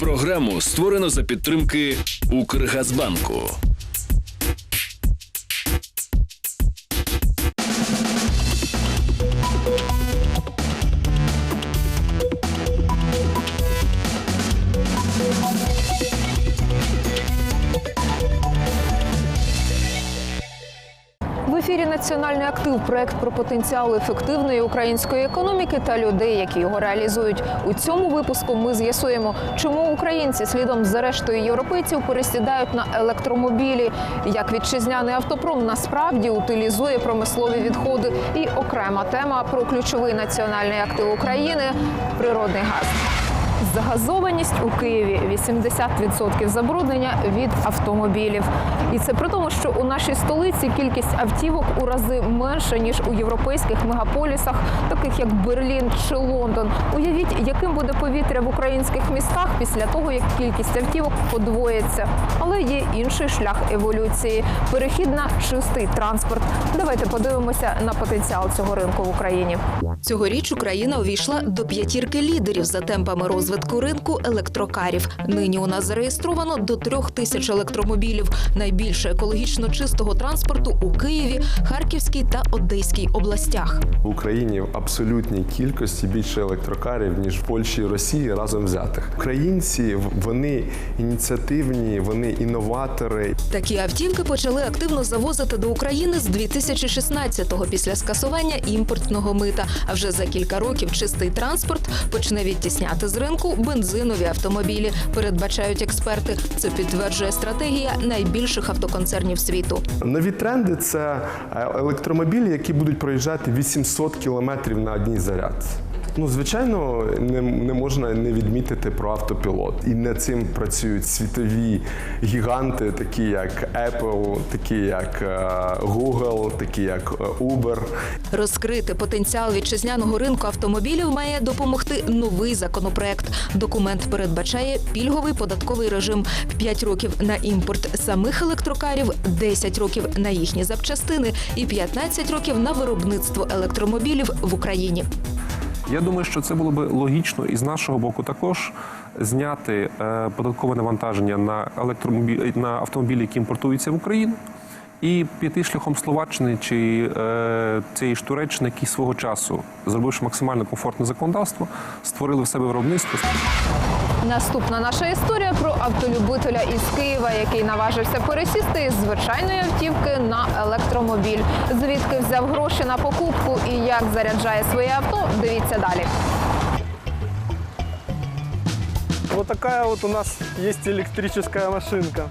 Програму створено за підтримки Укргазбанку. Актив проект про потенціал ефективної української економіки та людей, які його реалізують. У цьому випуску ми з'ясуємо, чому українці слідом за рештою європейців пересідають на електромобілі, як вітчизняний автопром насправді утилізує промислові відходи. І окрема тема про ключовий національний актив України природний газ. Загазованість у Києві 80% забруднення від автомобілів. І це при тому, що у нашій столиці кількість автівок у рази менша ніж у європейських мегаполісах, таких як Берлін чи Лондон. Уявіть, яким буде повітря в українських містах після того, як кількість автівок подвоїться. Але є інший шлях еволюції перехід на чистий транспорт. Давайте подивимося на потенціал цього ринку в Україні. Цьогоріч Україна увійшла до п'ятірки лідерів за темпами розвитку ринку електрокарів. Нині у нас зареєстровано до трьох тисяч електромобілів. Найбільше екологічно чистого транспорту у Києві, Харківській та Одеській областях. В Україні в абсолютній кількості більше електрокарів ніж в Польщі і Росії разом взятих. Українці вони ініціативні, вони інноватори. Такі автівки почали активно завозити до України з 2016-го після скасування імпортного мита. А вже за кілька років чистий транспорт почне відтісняти з ринку бензинові автомобілі. Передбачають експерти. Це підтверджує стратегія найбільших автоконцернів світу. Нові тренди це е, електромобілі, які будуть проїжджати 800 кілометрів на одній зарядці. Ну, звичайно, не, не можна не відмітити про автопілот. І над цим працюють світові гіганти, такі як Apple, такі як е, Google, такі як е, Uber. Розкрити потенціал вітчизняного ринку автомобілів має допомогти новий законопроект. Документ передбачає пільговий податковий режим 5 років на імпорт самих електрокарів, 10 років на їхні запчастини і 15 років на виробництво електромобілів в Україні. Я думаю, що це було би логічно і з нашого боку також зняти е, податкове навантаження на електромобіль на автомобілі, які імпортуються в Україну, і піти шляхом Словаччини чи е, цієї ж Туреччини, які свого часу, зробивши максимально комфортне законодавство, створили в себе виробництво. Наступна наша історія про автолюбителя із Києва, який наважився пересісти із звичайної автівки на електромобіль. Звідки взяв гроші на покупку і як заряджає своє авто, дивіться далі. Вот такая вот у нас есть электрическая машинка.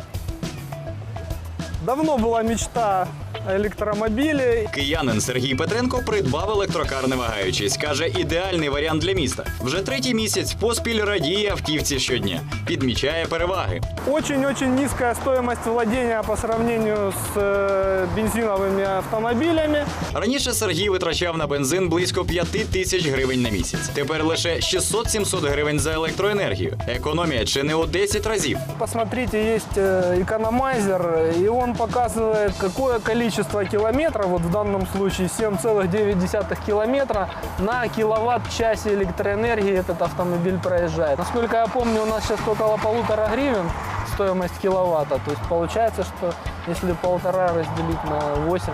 Давно была мечта о электромобиле. Киянин Сергій Петренко придбав електрокар, не вагаючись. Каже, ідеальний варіант для міста. Вже третій місяць поспіль радіє автівці щодня. Підмічає переваги. Очень-очень низкая стоимость владения по сравнению с э, бензиновыми автомобилями. Раніше Сергій витрачав на бензин близько 5 тисяч гривень на місяць. Тепер лише 600-700 гривень за електроенергію. Економія чи не у 10 разів. Посмотрите, есть э, экономайзер, и он показывает, какое количество километров, вот в данном случае 7,9 километра на киловатт-часе электроэнергии этот автомобиль проезжает. Насколько я помню, у нас сейчас около полутора гривен стоимость киловатта. То есть получается, что если полтора разделить на 8,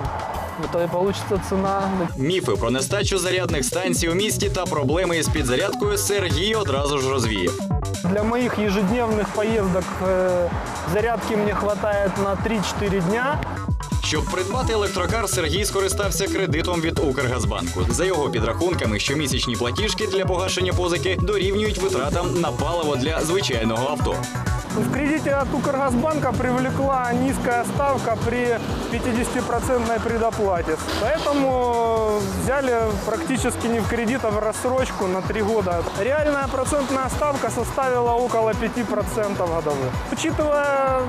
ну, то и получится цена Міфи про нестачу зарядних станцій у місті та проблеми із підзарядкою Сергій одразу ж розвіяв. Для моих ежедневных поездок э, зарядки мне хватает на 3-4 дня. Щоб придбати електрокар, Сергій скористався кредитом від Укргазбанку. За його підрахунками, щомісячні платіжки для погашення позики дорівнюють витратам на паливо для звичайного авто. В кредите от Укргазбанка привлекла низкая ставка при 50% предоплате. Поэтому взяли практически не в кредит, а в рассрочку на 3 года. Реальная процентная ставка составила около 5% годовых. Учитывая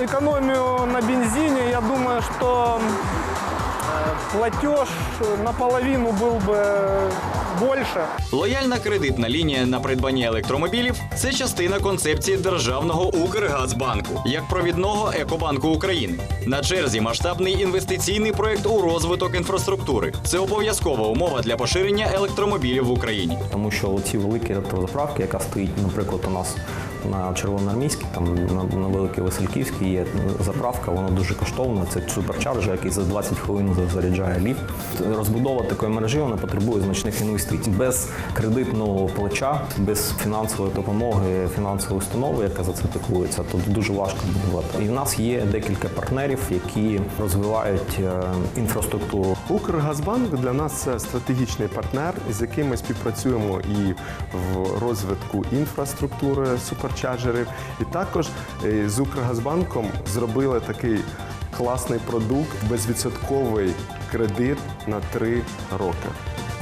экономию на бензине, я думаю, что э, платеж наполовину был бы больше. Лояльна кредитна лінія на придбання електромобілів це частина концепції державного Укргазбанку як провідного екобанку України. На черзі масштабний інвестиційний проект у розвиток інфраструктури. Це обов'язкова умова для поширення електромобілів в Україні. Тому що ці великі електрозаправки, яка стоїть, наприклад, у нас на Червоноармійській, там на, на Великій Васильківській є заправка, вона дуже коштовна. Це суперчарджер, який за 20 хвилин заряджає ліфт. Розбудова такої мережі вона потребує значних інвестицій. Без кредитного плеча, без фінансової допомоги фінансової установи, яка за це піклується, то дуже важко будувати. І в нас є декілька партнерів, які розвивають е, інфраструктуру. Укргазбанк для нас стратегічний партнер, з яким ми співпрацюємо і в розвитку інфраструктури суперчарджерів. І також е, з Укргазбанком зробили такий класний продукт, безвідсотковий кредит на три роки.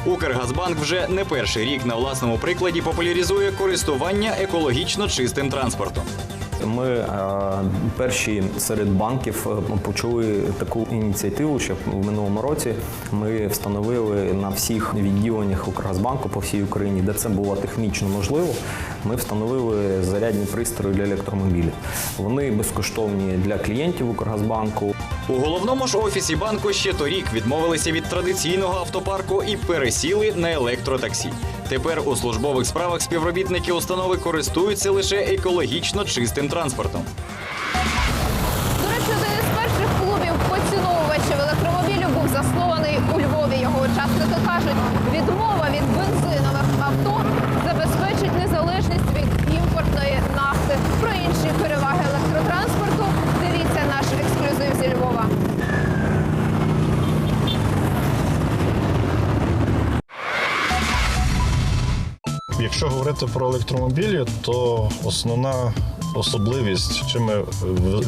Укргазбанк вже не перший рік на власному прикладі популяризує користування екологічно чистим транспортом. Ми е, перші серед банків е, почули таку ініціативу, що в минулому році ми встановили на всіх відділеннях Укргазбанку по всій Україні, де це було технічно можливо. Ми встановили зарядні пристрої для електромобілів. Вони безкоштовні для клієнтів Укргазбанку. У головному ж офісі банку ще торік відмовилися від традиційного автопарку і пересіли на електротаксі. Тепер у службових справах співробітники установи користуються лише екологічно чистим транспортом. Говорити про електромобілі, то основна особливість, чим ми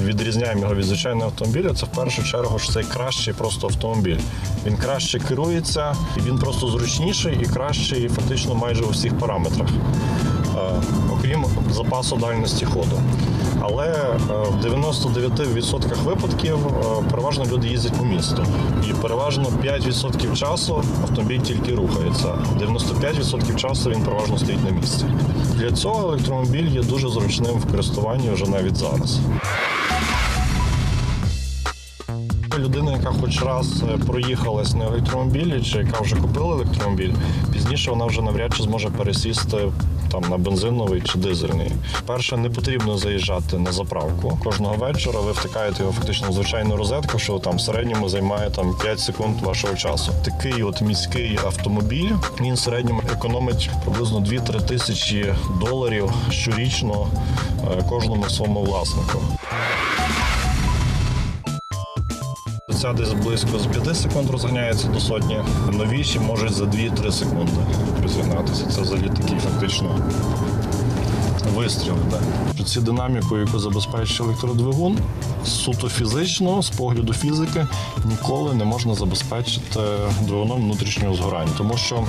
відрізняємо його від звичайного автомобіля, це в першу чергу що це кращий просто автомобіль. Він краще керується, він просто зручніший і кращий фактично майже у всіх параметрах, окрім запасу дальності ходу. Але е, в 99% випадків е, переважно люди їздять по місту. І переважно 5% часу автомобіль тільки рухається. 95% часу він переважно стоїть на місці. Для цього електромобіль є дуже зручним в користуванні вже навіть зараз. Людина, яка хоч раз е, проїхалась на електромобілі, чи яка вже купила електромобіль, пізніше вона вже навряд чи зможе пересісти там на бензиновий чи дизельний. Перше, не потрібно заїжджати на заправку. Кожного вечора ви втикаєте його фактично в звичайну розетку, що там в середньому займає там 5 секунд вашого часу. Такий от міський автомобіль він в середньому економить приблизно 2-3 тисячі доларів щорічно е, кожному своєму власнику. Ця десь близько з 5 секунд розганяється до сотні. Новіші можуть за 2-3 секунди розігнатися. Це взагалі такий фактично вистріл. Цю динаміку, яку забезпечує електродвигун, суто фізично, з погляду фізики, ніколи не можна забезпечити двигуном внутрішнього згорання. Тому що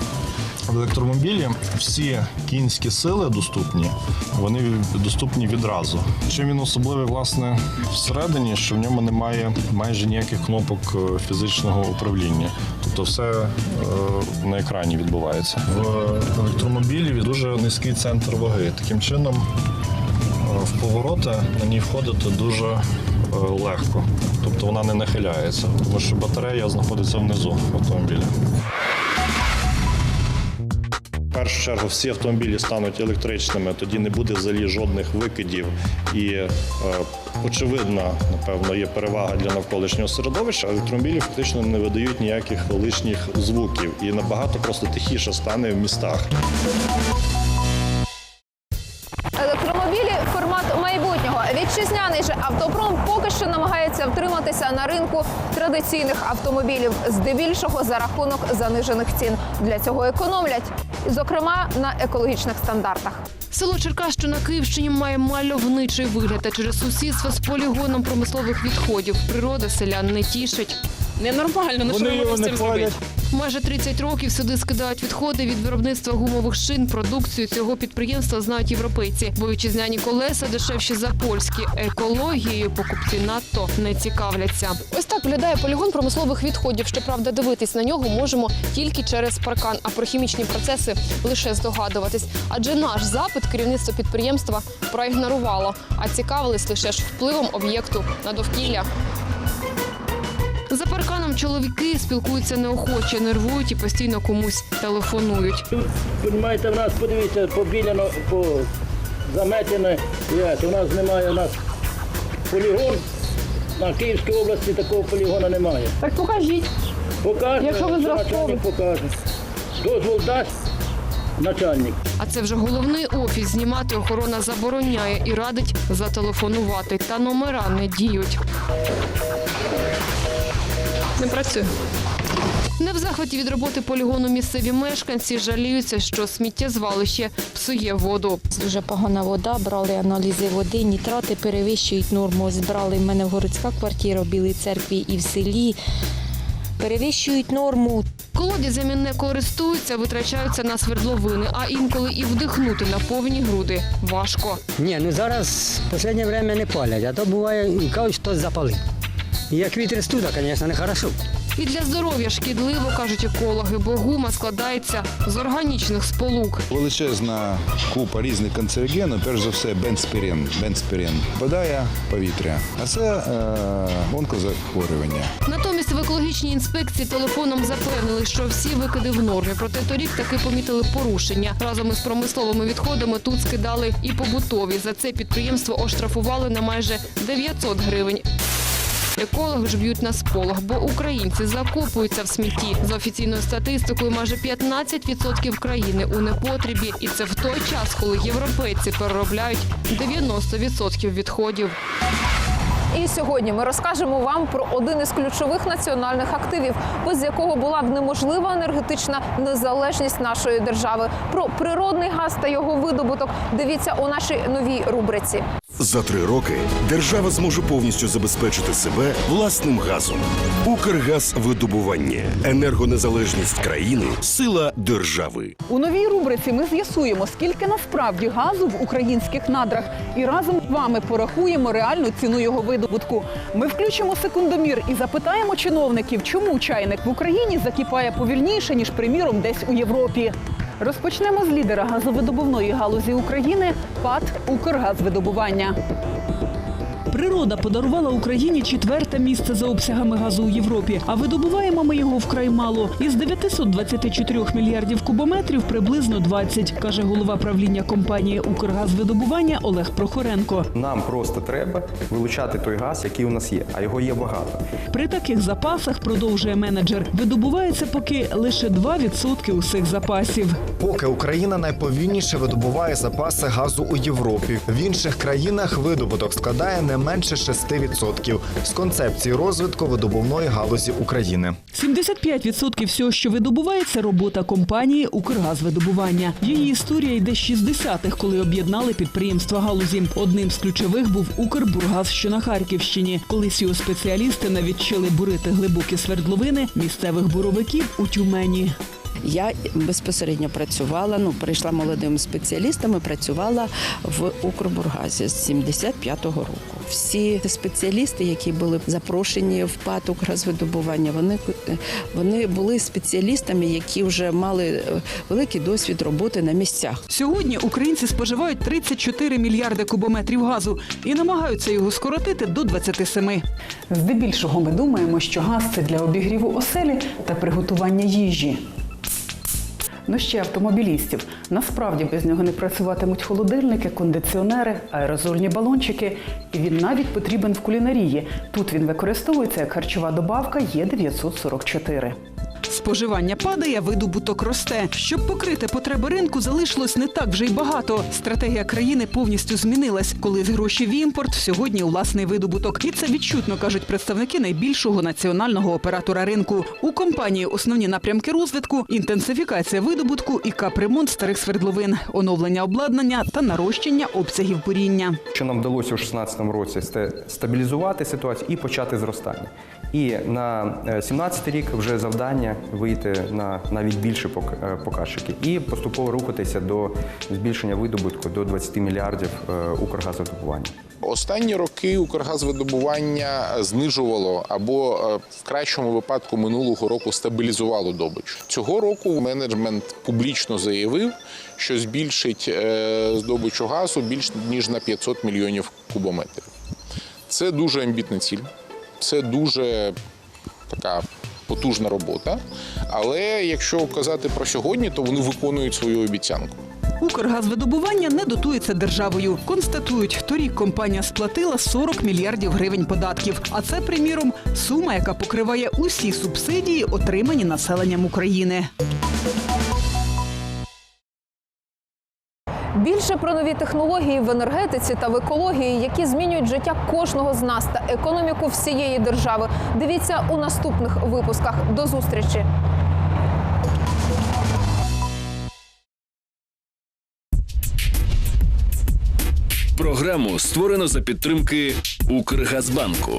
в електромобілі всі кінські сили доступні, вони доступні відразу. Чим він особливий, власне, всередині, що в ньому немає майже ніяких кнопок е, фізичного управління. Тобто все е, на екрані відбувається. В електромобілі дуже низький центр ваги. Таким чином, е, в повороти на ній входити дуже легко. Тобто вона не нахиляється, тому що батарея знаходиться внизу автомобіля. Першу чергу всі автомобілі стануть електричними, тоді не буде взагалі жодних викидів. І е, очевидна, напевно, є перевага для навколишнього середовища. Електромобілі фактично не видають ніяких лишніх звуків і набагато просто тихіше стане в містах. Електромобілі формат майбутнього. Вітчизняний же автопром поки що намагається втриматися на ринку традиційних автомобілів, здебільшого за рахунок занижених цін. Для цього економлять, зокрема на екологічних стандартах. Село Черкащина на Київщині, має мальовничий вигляд а через сусідство з полігоном промислових відходів. Природа селян не тішить. Ненормально, ну що ми можемо з цим зробити? Майже 30 років сюди скидають відходи від виробництва гумових шин. Продукцію цього підприємства знають європейці, бо вітчизняні колеса дешевші за польські. Екологією покупці надто не цікавляться. Ось так виглядає полігон промислових відходів. Щоправда, дивитись на нього можемо тільки через паркан, а про хімічні процеси лише здогадуватись. Адже наш запит керівництво підприємства проігнорувало, а цікавились лише ж впливом об'єкту на довкілля. За парканом чоловіки спілкуються неохоче, нервують і постійно комусь телефонують. Понімаєте, в нас подивіться, побіляно по заметено. У нас немає у нас полігон. На Київській області такого полігону немає. Так покажіть. Покажемо, Якщо ви зразкові. покаже. Дозвол дасть начальник. А це вже головний офіс. Знімати охорона забороняє і радить зателефонувати. Та номера не діють. Не працює. Не в захваті від роботи полігону місцеві мешканці жаліються, що сміттєзвалище псує воду. Дуже погана вода, брали аналізи води, нітрати перевищують норму. Ось брали в мене в городська квартира в Білій церкві і в селі. Перевищують норму. Колодязями не користуються, витрачаються на свердловини, а інколи і вдихнути на повні груди важко. Ні, ну зараз в останнє время не палять, а то буває і кажуть, хтось запалив. Як вітер студа, звісно, не хорошо. І для здоров'я шкідливо, кажуть екологи, бо гума складається з органічних сполук. Величезна купа різних канцерогенів, перш за все бенспірен, бенспірен впадає повітря, а це е, онкозахворювання. Натомість в екологічній інспекції телефоном запевнили, що всі викиди в нормі. Проте торік таки помітили порушення. Разом із промисловими відходами тут скидали і побутові. За це підприємство оштрафували на майже 900 гривень. Екологи ж б'ють на сполох, бо українці закопуються в смітті. За офіційною статистикою, майже 15% країни у непотрібі, і це в той час, коли європейці переробляють 90% відходів. І сьогодні ми розкажемо вам про один із ключових національних активів, без якого була б неможлива енергетична незалежність нашої держави. Про природний газ та його видобуток. Дивіться у нашій новій рубриці. За три роки держава зможе повністю забезпечити себе власним газом. Укргазвидобування, енергонезалежність країни, сила держави. У новій рубриці ми з'ясуємо, скільки насправді газу в українських надрах, і разом з вами порахуємо реальну ціну його видобутку. Ми включимо секундомір і запитаємо чиновників, чому чайник в Україні закипає повільніше ніж, приміром, десь у Європі. Розпочнемо з лідера газовидобувної галузі України ПАТ «Укргазвидобування». Природа подарувала Україні четверте місце за обсягами газу у Європі, а видобуваємо ми його вкрай мало. Із 924 мільярдів кубометрів приблизно 20, каже голова правління компанії «Укргазвидобування» Олег Прохоренко. Нам просто треба вилучати той газ, який у нас є, а його є багато. При таких запасах, продовжує менеджер, видобувається поки лише 2% усіх запасів. Поки Україна найповільніше видобуває запаси газу у Європі. В інших країнах видобуток складає не менше 6% з концепції розвитку видобувної галузі України. 75% всього, що видобувається, робота компанії «Укргазвидобування». Її історія йде з 60-х, коли об'єднали підприємства галузі. Одним з ключових був «Укрбургаз», що на Харківщині. Колись його спеціалісти навіть вчили бурити глибокі свердловини місцевих буровиків у Тюмені. Я безпосередньо працювала, ну, прийшла молодими спеціалістами, працювала в Укрбургазі з 75-го року. Всі спеціалісти, які були запрошені в ПАТ «Укргазвидобування», вони, вони були спеціалістами, які вже мали е, великий досвід роботи на місцях. Сьогодні українці споживають 34 мільярди кубометрів газу і намагаються його скоротити до 27. Здебільшого ми думаємо, що газ це для обігріву оселі та приготування їжі. Ну ще автомобілістів. Насправді без нього не працюватимуть холодильники, кондиціонери, аерозольні балончики. І він навіть потрібен в кулінарії. Тут він використовується як харчова добавка Є944. Споживання падає, видобуток росте. Щоб покрити потреби ринку, залишилось не так вже й багато. Стратегія країни повністю змінилась. Колись гроші в імпорт, сьогодні власний видобуток. І це відчутно кажуть представники найбільшого національного оператора ринку. У компанії основні напрямки розвитку, інтенсифікація видобутку і капремонт старих свердловин, оновлення обладнання та нарощення обсягів буріння. Що нам вдалося у 2016 році це стабілізувати ситуацію і почати зростання. І на 17 рік вже завдання вийти на навіть більше пок- е, показчики і поступово рухатися до збільшення видобутку до 20 мільярдів е, Укргазвидобування. Останні роки Укргазвидобування знижувало або е, в кращому випадку минулого року стабілізувало добич. Цього року менеджмент публічно заявив, що збільшить е, здобичу газу більш ніж на 500 мільйонів кубометрів. Це дуже амбітна ціль, це дуже така потужна робота. Але якщо казати про сьогодні, то вони виконують свою обіцянку. Укргазвидобування не дотується державою. Констатують, торік компанія сплатила 40 мільярдів гривень податків. А це, приміром, сума, яка покриває усі субсидії, отримані населенням України. Більше про нові технології в енергетиці та в екології, які змінюють життя кожного з нас та економіку всієї держави. Дивіться у наступних випусках. До зустрічі! Програму створено за підтримки Укргазбанку.